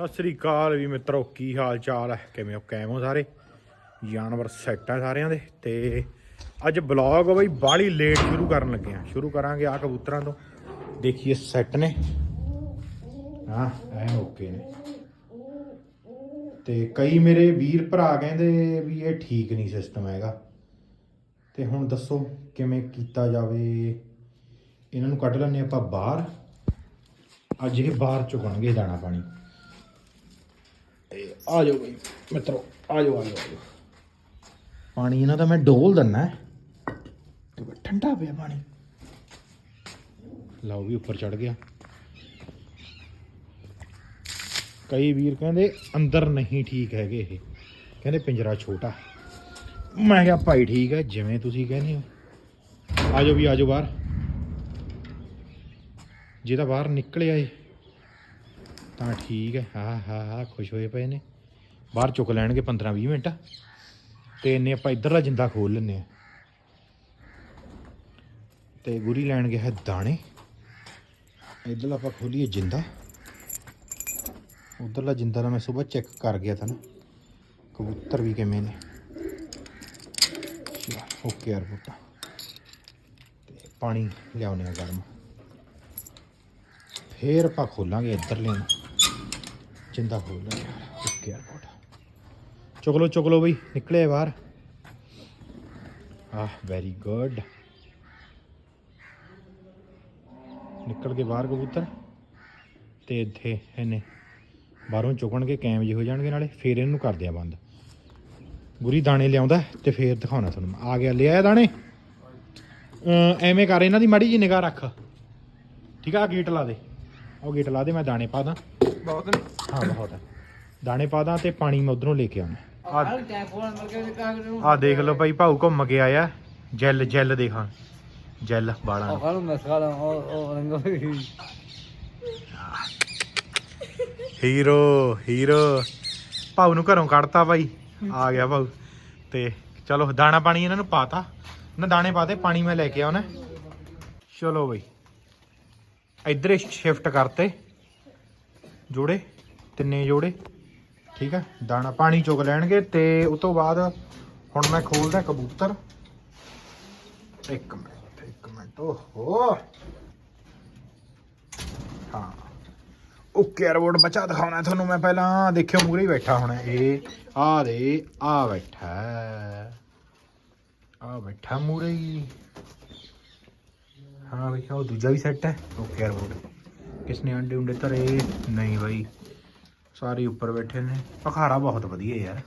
ਸਤਿ ਸ੍ਰੀ ਅਕਾਲ ਵੀ ਮਿੱਤਰੋ, ਕੀ ਹਾਲ ਚਾਲ ਹੈ? ਕਿਵੇਂ ਹੋ? ਕੈਮ ਹੋ ਸਾਰੇ? ਜਾਨਵਰ ਸੈੱਟ ਆ ਸਾਰਿਆਂ ਦੇ ਤੇ ਅੱਜ ਬਲੌਗ ਬਈ, ਬਾਹਲੀ ਲੇਟ ਸ਼ੁਰੂ ਕਰਨ ਲੱਗੇ ਆ। ਸ਼ੁਰੂ ਕਰਾਂਗੇ ਆ ਕਬੂਤਰਾਂ ਤੋਂ। ਦੇਖੀਏ ਸੈੱਟ ਨੇ। ਹਾਂ, ਐ ਓਕੇ ਨੇ। ਤੇ ਕਈ ਮੇਰੇ ਵੀਰ ਭਰਾ ਕਹਿੰਦੇ ਵੀ ਇਹ ਠੀਕ ਨਹੀਂ ਸਿਸਟਮ ਹੈਗਾ। ਤੇ ਹੁਣ ਦੱਸੋ ਕਿਵੇਂ ਕੀਤਾ ਜਾਵੇ? ਇਹਨਾਂ ਨੂੰ ਕੱਢ ਲੈਣੇ ਆਪਾਂ ਬਾਹਰ। ਅੱਜ ਇਹ ਬਾਹਰ ਚੁਗਣਗੇ ਦਾਣਾ ਪਾਣੀ। ਇਹ ਆ ਜਾਓ ਬਈ ਮਿੱਤਰੋ ਆ ਜਾਓ ਆ ਜਾਓ ਆ ਜਾਓ। ਪਾਣੀ ਇਹਨਾਂ ਦਾ ਮੈਂ ਡੋਲ ਦਿੰਨਾ ਹੈ। ਤੇ ਠੰਡਾ ਪਿਆ ਪਾਣੀ। ਲਓ ਵੀ ਉੱਪਰ ਚੜ ਗਿਆ। ਕਈ ਵੀਰ ਕਹਿੰਦੇ ਅੰਦਰ ਨਹੀਂ ਠੀਕ ਹੈਗੇ ਇਹ। ਕਹਿੰਦੇ ਪਿੰਜਰਾ ਛੋਟਾ। ਮੈਂ ਕਿਹਾ ਭਾਈ ਠੀਕ ਹੈ ਜਿਵੇਂ ਤੁਸੀਂ ਕਹਿੰਦੇ ਹੋ। ਆ ਜਾਓ ਵੀ ਆ ਜਾਓ ਬਾਹਰ। ਜੇ ਤਾਂ ਬਾਹਰ ਨਿਕਲਿਆ ਏ ਤਾਂ ਠੀਕ ਹੈ। ਹਾਂ ਹਾਂ ਹਾਂ, ਖੁਸ਼ ਹੋਏ ਪਏ ਨੇ। ਬਾਹਰ ਚੁੱਕ ਲੈਣਗੇ 15 20 ਮਿੰਟ। ਤੇ ਇੰਨੇ ਆਪਾਂ ਇੱਧਰਲਾ ਜਿੰਦਾ ਖੋਲ ਲੈਨੇ ਆ ਤੇ ਗੁਰੀ ਲੈਣ ਗਿਆ ਹੈ ਦਾਣੇ। ਇੱਧਰਲਾ ਆਪਾਂ ਖੋਲੀਏ ਜਿੰਦਾ। ਉਧਰਲਾ ਜਿੰਦਾ ਦਾ ਮੈਂ ਸਵੇਰ ਚੈੱਕ ਕਰ ਗਿਆ ਤਾਂ ਨਾ। ਕਬੂਤਰ ਵੀ ਕਿਵੇਂ ਨੇ। ਓਕੇ ਯਾਰ ਬੁੱਟਾ। ਤੇ ਪਾਣੀ ਲਿਆਉਣੇ ਆ ਗਰਮ। ਫੇਰ ਆਪਾਂ ਖੋਲਾਂਗੇ ਇੱਧਰਲੇ ਨੂੰ। ਜਿੰਦਾ ਖੋਲ ਲਾਂਗੇ ਓਕੇ ਯਾਰ ਚੁੱਕ ਲੋ ਚੁੱਕ ਲੋ ਬਈ ਨਿਕਲੇ ਬਾਹਰ। ਆਹ ਵੈਰੀ ਗੁੱਡ ਨਿਕਲ ਕੇ ਬਾਹਰ ਕਬੂਤਰ। ਤੇ ਇੱਥੇ ਇਹਨੇ ਬਾਹਰੋਂ ਚੁਗਣਗੇ ਕੈਮ ਜਿਹੇ ਹੋ ਜਾਣਗੇ ਨਾਲੇ, ਫੇਰ ਇਹਨੂੰ ਕਰਦੇ ਆ ਬੰਦ। ਗੁਰੀ ਦਾਣੇ ਲਿਆਉਂਦਾ ਤੇ ਫੇਰ ਦਿਖਾਉਣਾ ਤੁਹਾਨੂੰ ਆ ਗਿਆ, ਲਿਆਇਆ ਦਾਣੇ? ਐਵੇਂ ਕਰ, ਇਹਨਾਂ ਦੀ ਮਾੜੀ ਜੀ ਨਿਗਾਹ ਰੱਖ। ਠੀਕ ਆ, ਆਹ ਗੇਟ ਲਾ ਦੇ। ਉਹ ਗੇਟ ਲਾ ਦੇ ਮੈਂ ਦਾਣੇ ਪਾ ਦਾਂ। ਬਹੁਤ ਨੇ। ਹਾਂ ਬਹੁਤ ਹੈ ਦਾਣੇ ਪਾ ਦਾਂ ਤੇ ਪਾਣੀ ਮੈਂ ਉਧਰੋਂ ਲੈ ਕੇ ਆਉਣਾ ਆ ਦੇਖ। ਲਓ ਭਾਈ ਭਾਊ ਘੁੰਮ ਕੇ ਆਇਆ। ਜੈਲ ਜੈਲ ਦੇਖਾਂ। ਜੈਲ ਬਾਲਾਂ ਉਹ ਨੂੰ। ਖਾਣੂ ਮਸਕਾਲਾ ਉਹ ਉਹ ਰੰਗ ਹੀਰੋ ਹੀਰੋ। ਭਾਊ ਨੂੰ ਘਰੋਂ ਕੱਢਤਾ ਭਾਈ। ਆ ਗਿਆ ਭਾਊ। ਤੇ ਚਲੋ ਦਾਣਾ ਪਾਣੀ ਇਹਨਾਂ ਨੂੰ ਪਾਤਾ। ਨਾ ਦਾਣੇ ਪਾਤੇ ਪਾਣੀ ਮੈਂ ਲੈ ਕੇ ਆਉਣਾ। ਚਲੋ ਬਈ ਇੱਧਰ ਸ਼ਿਫਟ ਕਰਤੇ। ਜੋੜੇ, ਤਿੰਨੇ ਜੋੜੇ। ਠੀਕ ਹੈ ਦਾਣਾ ਪਾਣੀ ਚੁਗ ਲੈਣਗੇ ਤੇ ਉਸ ਤੋਂ ਬਾਅਦ ਹੁਣ ਮੈਂ ਖੋਲਦਾ ਕਬੂਤਰ। ਇੱਕ ਮਿੰਟ ਇੱਕ ਮਿੰਟ, ਓਹੋ। ਹਾਂ। ਓਕੇ 에어ਪੋਰਟ ਬੱਚਾ ਦਿਖਾਉਣਾ ਤੁਹਾਨੂੰ ਮੈਂ ਪਹਿਲਾਂ। ਦੇਖਿਓ ਮੂਰੇ ਹੀ ਬੈਠਾ ਹੁਣ ਇਹ। ਆ ਦੇ, ਆ ਬੈਠਾ। ਆ ਬੈਠਾ ਮੂਰੇ ਹੀ। ਹਾਂ ਬਈ ਉਹ ਦੂਜਾ ਵੀ ਸੈੱਟ ਹੈ। ਓਕੇ 에어ਪੋਰਟ ਕਿਸਨੇ ਅੰਡੇ ਉਂਡੇ ਧਰੇ? ਨਹੀਂ ਬਾਈ। ਸਾਰੇ ਉੱਪਰ ਬੈਠੇ ਨੇ। ਪਖਾਰਾ ਬਹੁਤ ਵਧੀਆ ਯਾਰ।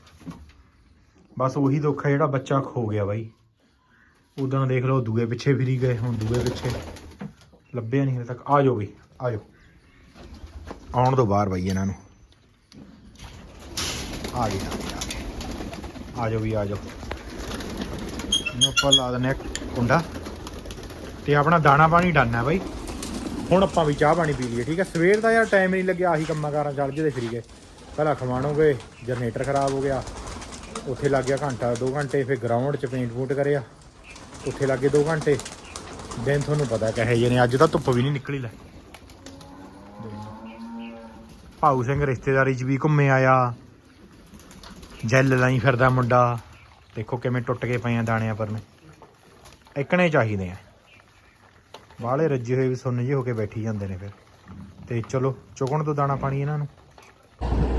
ਬਸ ਉਹੀ ਦੁੱਖ ਹੈ ਜਿਹੜਾ ਬੱਚਾ ਖੋ ਗਿਆ ਬਾਈ। ਉਦਾਂ ਦੇਖ ਲਓ, ਦੂਏ ਪਿੱਛੇ ਫਿਰੀ ਗਏ, ਹੁਣ ਦੂਏ ਪਿੱਛੇ। ਲੱਭਿਆ ਨਹੀਂ ਹਲੇ ਤੱਕ। ਆ ਜਾਓ ਬਈ, ਆ ਜਾਓ। ਆਉਣ ਤੋਂ ਬਾਹਰ ਬਾਈ ਇਹਨਾਂ ਨੂੰ। ਆ ਗਏ, ਆ ਜਾਓ ਵੀ ਆ ਜਾਓ। ਇਹਨੂੰ ਆਪਾਂ ਲਾ ਦਿੰਦੇ ਆ ਕੁੰਡਾ। ਤੇ ਆਪਣਾ ਦਾਣਾ ਪਾਣੀ ਡਨ ਹੈ ਬਾਈ। ਹੁਣ ਆਪਾਂ ਵੀ ਚਾਹ ਪਾਣੀ ਪੀ ਲਈਏ, ਠੀਕ ਹੈ? ਸਵੇਰ ਦਾ ਯਾਰ ਟਾਈਮ ਨਹੀਂ ਲੱਗਿਆ, ਆਹੀ ਕੰਮਾਂ ਕਾਰਾਂ ਚੱਲ ਜਦੇ ਫਰੀ ਗਏ। ਪਹਿਲਾਂ ਖਵਾਣੋਗੇ ਜਨਰੇਟਰ ਖਰਾਬ ਹੋ ਗਿਆ। ਉੱਥੇ ਲੱਗ ਗਿਆ ਘੰਟਾ 2 ਘੰਟੇ, ਫਿਰ ਗਰਾਊਂਡ 'ਚ ਪੇਂਟ ਪੂਟ ਕਰਿਆ। ਉੱਥੇ ਲੱਗੇ 2 ਘੰਟੇ। ਦਿਨ ਤੁਹਾਨੂੰ ਪਤਾ ਕਹੇ ਜੇ ਨੇ ਅੱਜ ਤਾਂ ਧੁੱਪ ਵੀ ਨਹੀਂ ਨਿਕਲੀ ਲੈ। ਭਾਊ ਸਿੰਘ ਰਿਸ਼ਤੇਦਾਰੀ 'ਚ ਵੀ ਘੁੰਮੇ ਆਇਆ। ਜੈਲ ਲਾਈ ਫਿਰਦਾ ਮੁੰਡਾ। ਦੇਖੋ ਕਿਵੇਂ ਟੁੱਟ ਕੇ ਪਏ ਆ ਦਾਣਿਆਂ ਪਰ ਨੇ ਇਕਣੇ ਚਾਹੀਦੇ ਆ। ਬਾਹਲੇ ਰੱਜੇ ਹੋਏ ਵੀ ਸੁੰਨ ਜਿਹੇ ਹੋ ਕੇ ਬੈਠੀ ਜਾਂਦੇ ਨੇ ਫਿਰ। ਤੇ ਚਲੋ ਚੁਗਣ ਤੋਂ ਦਾਣਾ ਪਾਣੀ ਇਹਨਾਂ ਨੂੰ।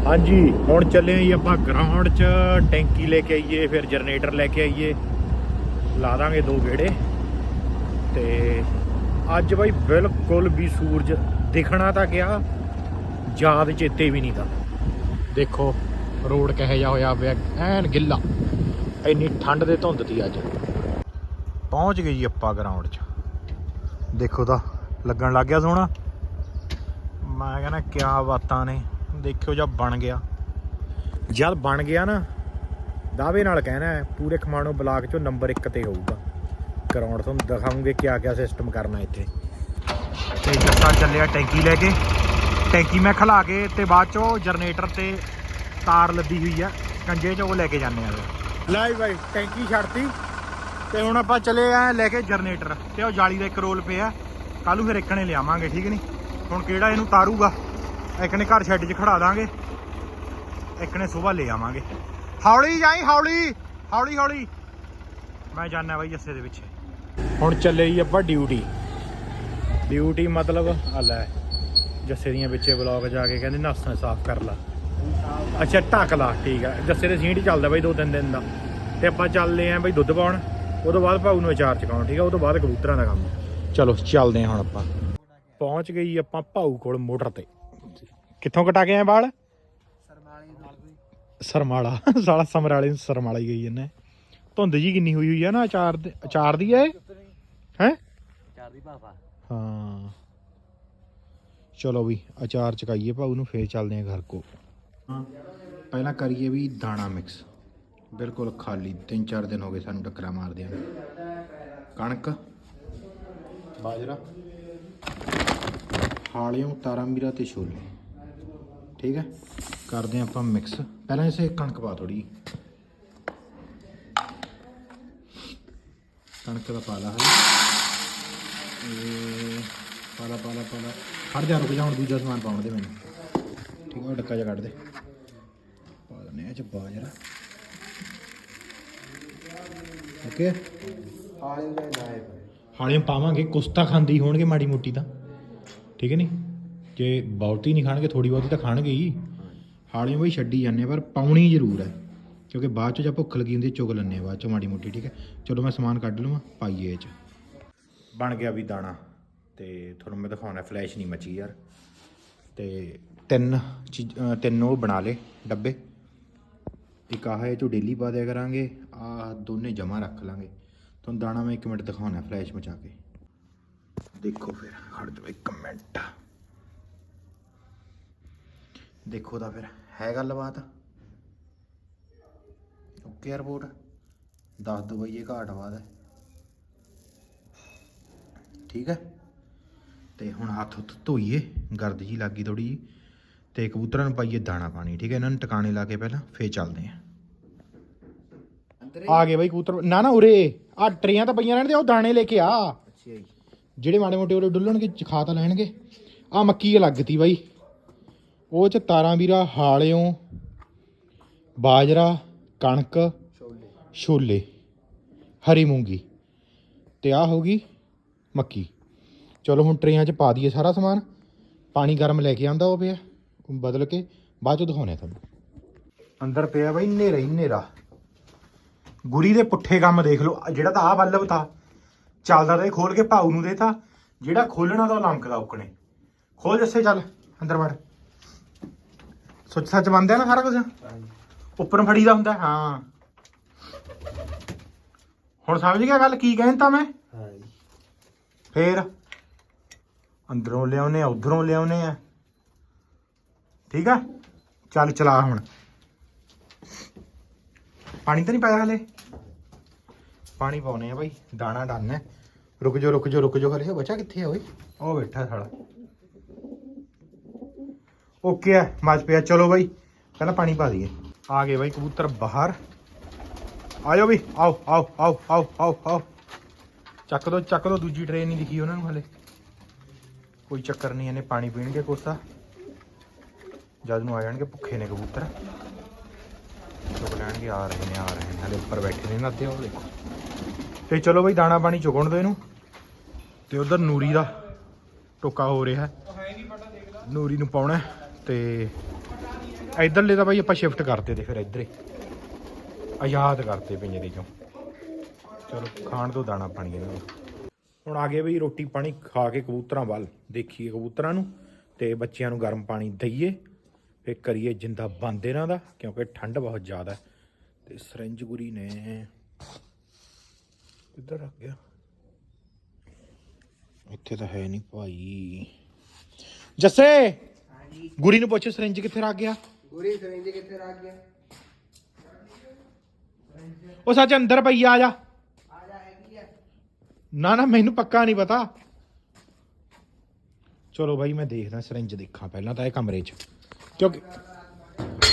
ਹਾਂਜੀ ਹੁਣ ਚੱਲੇ ਜੀ ਆਪਾਂ ਗਰਾਊਂਡ 'ਚ ਟੈਂਕੀ ਲੈ ਕੇ ਆਈਏ ਫਿਰ ਜਨਰੇਟਰ ਲੈ ਕੇ ਆਈਏ। ਲਾ ਦਾਂਗੇ ਦੋ ਗੇੜੇ। ਤੇ ਅੱਜ ਬਾਈ ਬਿਲਕੁਲ ਵੀ ਸੂਰਜ ਦਿਖਣਾ ਤਾਂ ਗਿਆ ਯਾਦ ਚੇਤੇ ਵੀ ਨਹੀਂ ਦਾ। ਦੇਖੋ ਰੋਡ ਕਿਹੋ ਜਿਹਾ ਹੋਇਆ ਪਿਆ ਐਨ ਗਿੱਲਾ। ਇੰਨੀ ਠੰਡ ਦੇ ਧੁੰਦ ਤੀ ਅੱਜ। ਪਹੁੰਚ ਗਏ ਜੀ ਆਪਾਂ ਗਰਾਊਂਡ 'ਚ। ਦੇਖੋ ਤਾਂ ਲੱਗਣ ਲੱਗ ਗਿਆ ਸੋਹਣਾ। ਮੈਂ ਕਹਿੰਦਾ ਕਿਆ ਬਾਤਾਂ ਨੇ, ਦੇਖਿਓ ਜਦ ਬਣ ਗਿਆ। ਜਦ ਬਣ ਗਿਆ ਨਾ, ਦਾਅਵੇ ਨਾਲ ਕਹਿਣਾ ਪੂਰੇ ਖਮਾਣੋ ਬਲਾਕ ਚੋਂ ਨੰਬਰ 1 ਤੇ ਹੋਊਗਾ। ਗਰਾਊਂਡ ਤੁਹਾਨੂੰ ਦਿਖਾਉਂਗੇ ਕਿਆ ਕਿਆ ਸਿਸਟਮ ਕਰਨਾ ਇੱਥੇ। ਤੇ ਜੱਸਾ ਚੱਲਿਆ, ਟੈਂਕੀ ਲੈ ਕੇ। ਟੈਂਕੀ ਮੈਂ ਖਲਾ ਕੇ ਤੇ ਬਾਅਦ ਚੋਂ ਜਨਰੇਟਰ ਤੇ ਤਾਰ ਲੱਦੀ ਹੋਈ ਆ। ਕੰਜੇ 'ਚ ਉਹ ਲੈ ਕੇ ਜਾਂਦੇ ਆ। ਲੈ ਬਾਈ ਟੈਂਕੀ ਛੱਡਤੀ। ਤੇ ਹੁਣ ਆਪਾਂ ਚਲੇ ਆ ਲੈ ਕੇ ਜਨਰੇਟਰ ਤੇ ਉਹ ਜਾਲੀ ਦਾ ਇੱਕ ਰੋਲ ਪਿਆ। ਕੱਲੂ ਨੂੰ ਫਿਰ ਇੱਕਣੇ ਲਿਆਵਾਂਗੇ, ਠੀਕ ਨਹੀਂ ਹੁਣ ਕਿਹੜਾ ਇਹਨੂੰ ਤਾਰੂਗਾ? ਇੱਕ ਨੇ ਘਰ ਸ਼ੈੱਡ 'ਚ ਖੜਾ ਦਾਂਗੇ। ਇੱਕ ਨੇ ਸਵੇਰ ਲੈ ਆਵਾਂਗੇ। ਹੌਲੀ ਜਾਈ, ਹੌਲੀ! ਹੌਲੀ ਹੌਲੀ! ਮੈਂ ਜਾਣਾ ਬਾਈ ਜੱਸੇ ਦੇ ਪਿੱਛੇ। ਹੁਣ ਚੱਲੇ ਜੀ ਆਪਾਂ ਡਿਊਟੀ। ਡਿਊਟੀ ਮਤਲਬ, ਆ ਲੈ, ਜੱਸੇ ਦੀਆਂ ਵਿੱਚੇ ਬਲੌਗ ਜਾ ਕੇ ਕਹਿੰਦੇ ਨਾਸਾਂ ਸਾਫ਼ ਕਰ ਲਾ। ਅੱਛਾ, ਢੱਕ ਲਾ, ਠੀਕ ਆ। ਜੱਸੇ ਦੇ ਸੀਂਟ ਚੱਲਦਾ ਬਾਈ ਦੋ ਤਿੰਨ ਦਿਨ ਦਾ। ਤੇ ਆਪਾਂ ਚੱਲਦੇ ਆਂ ਬਾਈ ਦੁੱਧ ਪਾਉਣ। ਉਦੋਂ ਬਾਅਦ ਭਾਊ ਨੂੰ ਅਚਾਰ ਚਕਾਉਣ ਠੀਕ ਆ? ਉਦੋਂ ਬਾਅਦ ਕਬੂਤਰਾਂ ਦਾ ਕੰਮ ਚਲੋ ਚੱਲਦੇ ਆਂ ਹੁਣ ਆਪਾਂ। ਪਹੁੰਚ ਗਈ ਆਪਾਂ ਭਾਊ ਕੋਲ ਮੋਟਰ ਤੇ। ਕਿੱਥੋਂ ਕਟਾ ਕੇ ਆਏ ਵਾਲ ਸਰਮਾਲੀ ਸਾਲਾ ਸਮਰਾਲੇ ਨੂੰ ਸਰਮਾਲਾ ਹੀ ਗਈ ਜੰਨੇ ਧੁੰਦ ਜੀ ਕਿੰਨੀ ਹੋਈ ਹੋਈ ਆ ਨਾ ਅਚਾਰ ਦੇ ਅਚਾਰ ਦੀ ਐ ਹੈ? ਚਾਰ ਦੀ ਭਾਫਾ ਹਾਂ। ਚਲੋ ਵੀ ਅਚਾਰ ਚਕਾਈਏ ਭਾਊ ਨੂੰ ਫੇਰ ਚੱਲਦੇ ਆਂ ਘਰ ਕੋ। ਪਹਿਲਾਂ ਕਰੀਏ ਵੀ ਦਾਣਾ ਮਿਕਸ ਬਿਲਕੁਲ ਖਾਲੀ, ਤਿੰਨ ਚਾਰ ਦਿਨ ਹੋ ਗਏ ਸਾਨੂੰ ਟੱਕਰਾ ਮਾਰਦਿਆਂ ਨੂੰ। ਕਣਕ, ਬਾਜਰਾ ਹਾਲਿਓਂ ਤਾਰਾਮੀਰਾ ਤੇ ਛੋਲੇ। ਠੀਕ ਹੈ? ਕਰਦੇ ਹਾਂ ਆਪਾਂ ਮਿਕਸ ਪਹਿਲਾਂ ਇਸੇ ਕਣਕ ਪਾ ਥੋੜੀ ਕਣਕ ਦਾ ਪਾ ਲਾ ਹਲੇ ਇਹ ਪਾਲਾ ਪਾਲਾ ਪਾਲਾ। ਖੜ ਜਾ, ਰੁਕ ਜਾ, ਹੁਣ ਦੂਜਾ ਸਮਾਨ ਪਾਉਣ ਦੇ ਮੈਨੂੰ। ਠੀਕ ਹੈ, ਉਹ ਡੱਕਾ ਜਿਹਾ ਕੱਢ ਦੇ। ਪਾ ਦਿੰਦੇ ਆ ਚ ਬਾਜਰਾ। ਓਕੇ ਹਾਲੇ ਦੇ ਲਾਏ ਹਾਲੇ ਪਾਵਾਂਗੇ ਕੁਸਤਾ ਖਾਂਦੀ ਹੋਣਗੇ ਮਾੜੀ ਮੋਟੀ ਤਾਂ। ਠੀਕ ਹੈ ਨਹੀਂ ਜੇ ਬਹੁਤੀ ਨਹੀਂ ਖਾਣਗੇ ਥੋੜੀ ਬਹੁਤੀ ਤਾਂ ਖਾਣਗੇ ਹੀ। ਹਾਲੇ ਬਈ ਛੱਡੀ ਜਾਂਦੇ ਆ, ਪਰ ਪਾਉਣੀ ਜ਼ਰੂਰ ਹੈ। ਕਿਉਂਕਿ ਬਾਅਦ ਚ ਜਾਂ ਭੁੱਖ ਲੱਗੀ ਹੁੰਦੀ ਹੈ, ਚੁਗ ਲੈਂਦੇ ਆ ਬਾਅਦ ਚ ਮਾੜੀ ਮੋਟੀ ਠੀਕ ਹੈ? ਚਲੋ ਮੈਂ ਸਮਾਨ ਕੱਢ ਲਵਾਂ ਪਾਈਏ ਇਹ ਚ। ਬਣ ਗਿਆ ਵੀ ਦਾਣਾ। ਤੇ ਤੁਹਾਨੂੰ ਮੈਂ ਦਿਖਾਉਣਾ ਫਲੈਸ਼ ਨਹੀਂ ਮਚੀ ਯਾਰ। ਤੇ ਤਿੰਨ ਚੀਜ਼ ਅਹ ਤਿੰਨ ਉਹ ਬਣਾ ਲੇ ਡੱਬੇ। ਇੱਕ ਆਹ ਇਹ ਚੋਂ ਡੇਲੀ ਪਾ ਦਿਆ ਕਰਾਂਗੇ ਆ ਦੋਨੇ ਜਮਾ ਰੱਖ ਲਾਂਗੇ। ਤੁਹਾਨੂੰ ਦਾਣਾ ਮੈਂ 1 ਮਿੰਟ ਦਿਖਾਉਣਾ ਫਲੈਸ਼ ਮਚਾ ਕੇ। ਦੇਖੋ ਫਿਰ, ਖੜ ਜਾਓ 1 ਮਿੰਟ। ਦੇਖੋ ਤਾਂ ਫਿਰ, ਹੈ ਗੱਲਬਾਤ? ਓਕੇ ਰਿਪੋਰਟ ਦੱਸ ਦੋ ਬਈ, ਇਹ ਘਾਟ ਬਾਦ ਹੈ। ਠੀਕ ਹੈ? ਤੇ ਹੁਣ ਹੱਥ ਹੁੱਥ ਧੋਈਏ, ਗਰਦ ਜੀ ਲੱਗੀ ਥੋੜੀ ਜੀ ਤੇ ਕਬੂਤਰਾਂ ਨੂੰ ਪਾਈਏ ਦਾਣਾ ਪਾਣੀ ਠੀਕ ਹੈ? ਇਹਨਾਂ ਨੂੰ ਟਿਕਾਣੇ ਲਾ ਕੇ ਪਹਿਲਾਂ ਫੇਰ ਚੱਲਦੇ ਆਂ ਆ ਗਏ ਬਾਈ ਕਬੂਤਰ। ਨਾ ਨਾ ਉਰੇ। ਆ ਟਰੀਆਂ ਤਾਂ ਪਈਆਂ ਰਹਿਣ ਤੇ ਉਹ ਦਾਣੇ ਲੈ ਕੇ ਆ। ਅੱਛਾ ਜੀ। ਜਿਹੜੇ ਮਾੜੇ ਮੋਟੇ ਉਰੇ ਡੁੱਲਣਗੇ ਚਖਾ ਤਾਂ ਲੈਣਗੇ। ਆ ਮੱਕੀ ਲੱਗਤੀ ਬਾਈ। ਉਹ ਚ ਤਾਰਾਂ ਵੀਰਾ ਹਾਲਿਓਂ ਬਾਜਰਾ ਕਣਕ ਛੋਲੇ। ਛੋਲੇ ਹਰੀ ਮੂੰਗੀ ਤੇ ਆ ਹੋ ਗਈ ਮੱਕੀ। ਚਲੋ ਹੁਣ ਟਰੇਆਂ 'ਚ ਪਾ ਦਈਏ ਸਾਰਾ ਸਮਾਨ। ਪਾਣੀ ਗਰਮ ਲੈ ਕੇ ਆਂਦਾ ਉਹ ਪਿਆ। ਬਦਲ ਕੇ ਬਾਅਦ 'ਚ ਦਿਖਾਉਣੇ ਤੁਹਾਨੂੰ। ਅੰਦਰ ਪਿਆ ਬਾਈ ਨੇਰਾ ਹੀ ਨੇਰਾ ਗੁਰੀ ਦੇ ਪੁੱਠੇ ਕੰਮ ਦੇਖ ਲਓ ਜਿਹੜਾ ਤਾਂ ਆ ਬੱਲਬ ਤਾ ਚੱਲਦਾ ਤਾਂ ਖੋਲ ਕੇ ਭਾਊ ਨੂੰ ਦੇਤਾ ਜਿਹੜਾ ਖੋਲਣਾ ਤਾਂ ਉਹ ਲੰਕਦਾ ਉਕਣੇ। ਖੋਲ ਜੱਸੇ ਚੱਲ ਅੰਦਰ ਵੜ। ਸੁੱਚ ਸੱਚ ਬੰਦ ਹੈ ਨਾ ਸਾਰਾ ਕੁਝ? ਉੱਪਰ ਫੜੀਦਾ ਹੁੰਦਾ ਹਾਂ। ਹੁਣ ਸਮਝ ਗਿਆ ਗੱਲ ਕੀ ਕਹਿੰਦਾ ਮੈਂ? ਫੇਰ ਅੰਦਰੋਂ ਲਿਆਉਨੇ ਆ ਉਧਰੋਂ ਲਿਆਉਨੇ ਆ। ਠੀਕ ਆ? ਚੱਲ ਚਲਾ ਹੁਣ। ਪਾਣੀ ਤਾਂ ਨਹੀਂ ਪਾਇਆ ਹਲੇ? ਪਾਣੀ ਪਾਉਨੇ ਆ ਬਾਈ, ਦਾਣਾ ਡਾਨਾ ਹੈ। ਰੁਕ ਜਾ ਰੁਕ ਜਾ ਰੁਕ ਜਾ ਹਲੇ। ਬੱਚਾ ਕਿੱਥੇ ਆ ਓਏ? ਉਹ ਬੈਠਾ ਸਾਲਾ। ਓਕੇ ਆ ਮੱਚ ਪਿਆ। ਚਲੋ ਬਾਈ, ਪਹਿਲਾਂ ਪਾਣੀ ਪਾ ਦਈਏ। ਆ ਗਏ ਬਾਈ ਕਬੂਤਰ ਬਾਹਰ। ਆਇਓ ਵੀ, ਆਓ ਆਓ ਆਓ ਆਓ ਆਓ ਆਓ। ਚੱਕ ਦੋ ਚੱਕ ਦੋ। ਦੂਜੀ ਟ੍ਰੇਨ ਨਹੀਂ ਦਿਖੀ ਉਹਨਾਂ ਨੂੰ ਹਲੇ। ਕੋਈ ਚੱਕਰ ਨਹੀਂ, ਇਹਨੇ ਪਾਣੀ ਪੀਣਗੇ ਕੋਸਾ। ਜਦ ਨੂੰ ਆ ਜਾਣਗੇ ਭੁੱਖੇ ਨੇ ਕਬੂਤਰ। ਚੁਗ ਲੈਣਗੇ, ਆ ਰਹੇ ਨੇ, ਆ ਰਹੇ ਨੇ। ਹਲੇ ਉੱਪਰ ਬੈਠੇ ਨੇ ਨਾ ਅੱਧੇ ਉਹ ਦੇਖੋ। ਤੇ ਚਲੋ ਬਈ, ਦਾਣਾ ਪਾਣੀ ਚੁਗਣ ਦੋ ਇਹਨੂੰ। ਤੇ ਉਧਰ ਨੂਰੀ ਦਾ ਟੋਕਾ ਹੋ ਰਿਹਾ। ਨੂਰੀ ਨੂੰ ਪਾਉਣਾ ਹੈ, ਤੇ ਇਧਰਲੇ ਤਾਂ ਬਾਈ ਆਪਾਂ ਸ਼ਿਫਟ ਕਰਤੇ ਤੇ ਫਿਰ ਇੱਧਰ। ਆਜ਼ਾਦ ਕਰਤੇ ਪਿੰਜਰੇ ਚੋਂ। ਚਲੋ, ਖਾਣ ਤੋਂ ਦਾਣਾ ਪਾਣੀ ਇਹਨਾਂ ਨੂੰ। ਹੁਣ ਆ ਗਏ ਬਈ, ਰੋਟੀ ਪਾਣੀ ਖਾ ਕੇ ਕਬੂਤਰਾਂ ਵੱਲ। ਦੇਖੀਏ ਕਬੂਤਰਾਂ ਨੂੰ, ਤੇ ਬੱਚਿਆਂ ਨੂੰ ਗਰਮ ਪਾਣੀ ਦਈਏ। ਫੇ ਕਰੀਏ ਜਿੰਦਾ ਬੰਦ ਇਹਨਾਂ ਦਾ ਕਿਉਂਕਿ ਠੰਡ ਬਹੁਤ ਜ਼ਿਆਦਾ। ਤੇ ਸਰੰਜ ਗੁਰੀ ਨੇ। ਕਿੱਧਰ ਰੱਖ ਗਿਆ? ਇੱਥੇ ਤਾਂ ਹੈ ਨਹੀਂ ਭਾਈ। ਜੱਸੇ! ਹਾਂਜੀ। ਗੁਰੀ ਨੂੰ ਪੁੱਛ ਸਰੰਜ ਕਿੱਥੇ ਰੱਖ ਗਿਆ? ਗੋਰੀ ਸਰਿੰਜ ਕਿੱਥੇ ਰੱਖ ਗਿਆ? ਉਹ ਸੱਚ ਅੰਦਰ ਪਈ ਆ ਜਾ। ਆ ਜਾ ਹੈਗੀ ਆ। ਨਾ ਨਾ ਮੈਨੂੰ ਪੱਕਾ ਨਹੀਂ ਪਤਾ। ਚਲੋ ਬਾਈ ਮੈਂ ਦੇਖਦਾ ਸਿਰਿੰਜ ਦੇਖਾਂ ਪਹਿਲਾਂ ਤਾਂ ਇਹ ਕਮਰੇ 'ਚ। ਕਿਉਂਕਿ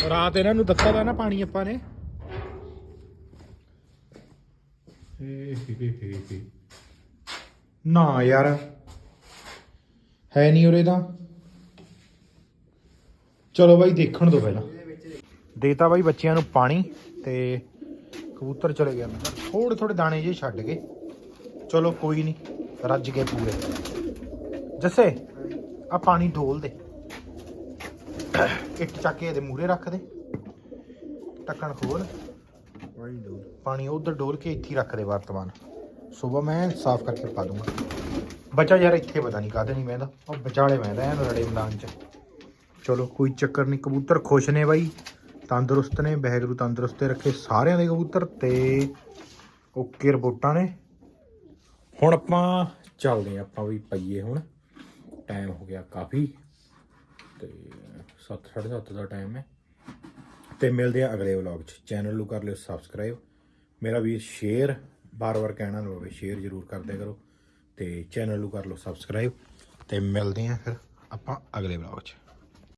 ਰਾਤ ਇਹਨਾਂ ਨੂੰ ਦਿੱਤਾ ਦਾ ਨਾ ਪਾਣੀ ਆਪਾਂ ਨੇ। ਨਾ ਯਾਰ, ਹੈ ਨਹੀਂ ਉਰੇ ਤਾਂ। ਚਲੋ ਬਾਈ, ਦੇਖਣ ਦੋ ਪਹਿਲਾਂ। ਦੇਤਾ ਬਾਈ ਬੱਚਿਆਂ ਨੂੰ ਪਾਣੀ ਤੇ ਕਬੂਤਰ ਚਲੇ ਗਿਆ। ਅੰਦਰ ਥੋੜੇ ਥੋੜੇ ਦਾਣੇ ਜੇ ਛੱਡ ਗਏ ਚਲੋ ਕੋਈ ਨਹੀਂ, ਰੱਜ ਗਏ ਪੂਰੇ। ਜੱਸੇ ਆ ਪਾਣੀ ਢੋਲ ਦੇ। ਇੱਟ ਚੱਕ ਕੇ ਇਹਦੇ ਮੂਰੇ ਰੱਖ ਦੇ। ਢੱਕਣ ਖੋਲ। ਪਾਣੀ ਦੋ ਪਾਣੀ ਉਧਰ ਡੋਲ ਕੇ ਇੱਥੇ ਰੱਖ ਦੇ ਵਰਤਮਾਨ। ਸਵੇਰ ਮੈਂ ਸਾਫ਼ ਕਰਕੇ ਪਾ ਦੂੰਗਾ। ਬੱਚਾ ਯਾਰ ਇੱਥੇ ਪਤਾ ਨਹੀਂ ਕਾਹਦੇ ਨਹੀਂ ਬਹਿੰਦਾ। ਉਹ ਵਿਚਾਲੇ ਬਹਿੰਦਾ ਐਨ ਰੜੇ ਮੈਦਾਨ 'ਚ। ਚਲੋ ਕੋਈ ਚੱਕਰ ਨਹੀਂ ਕਬੂਤਰ ਖੁਸ਼ ਨੇ ਬਾਈ। ਤੰਦਰੁਸਤ ਨੇ ਬਹਿਗਰੂ ਤੰਦਰੁਸਤੇ ਰੱਖੇ ਸਾਰਿਆਂ ਦੇ ਕਬੂਤਰ ਤੇ ਓਕੇ ਰਿਪੋਰਟਾਂ ਨੇ। ਹੁਣ ਆਪਾਂ ਚੱਲਦੇ ਆਪਾਂ ਵੀ ਪਈਏ ਹੁਣ। ਟਾਈਮ ਹੋ ਗਿਆ ਕਾਫੀ। ਤੇ 7:30 ਦਾ ਟਾਈਮ ਹੈ। ਤੇ ਮਿਲਦੇ ਆ ਅਗਲੇ ਵਲੌਗ 'ਚ। ਚੈਨਲ ਨੂੰ ਕਰ ਲਿਓ ਸਬਸਕ੍ਰਾਈਬ ਮੇਰਾ ਵੀਰ ਸ਼ੇਅਰ ਬਾਰ-ਬਾਰ ਕਹਿਣਾ ਨਾ ਹੋਵੇ ਸ਼ੇਅਰ ਜ਼ਰੂਰ ਕਰਦੇ ਕਰੋ। ਤੇ ਚੈਨਲ ਨੂੰ ਕਰ ਲਓ ਸਬਸਕ੍ਰਾਈਬ ਤੇ ਮਿਲਦੇ ਆ ਫਿਰ ਆਪਾਂ ਅਗਲੇ ਵਲੌਗ 'ਚ।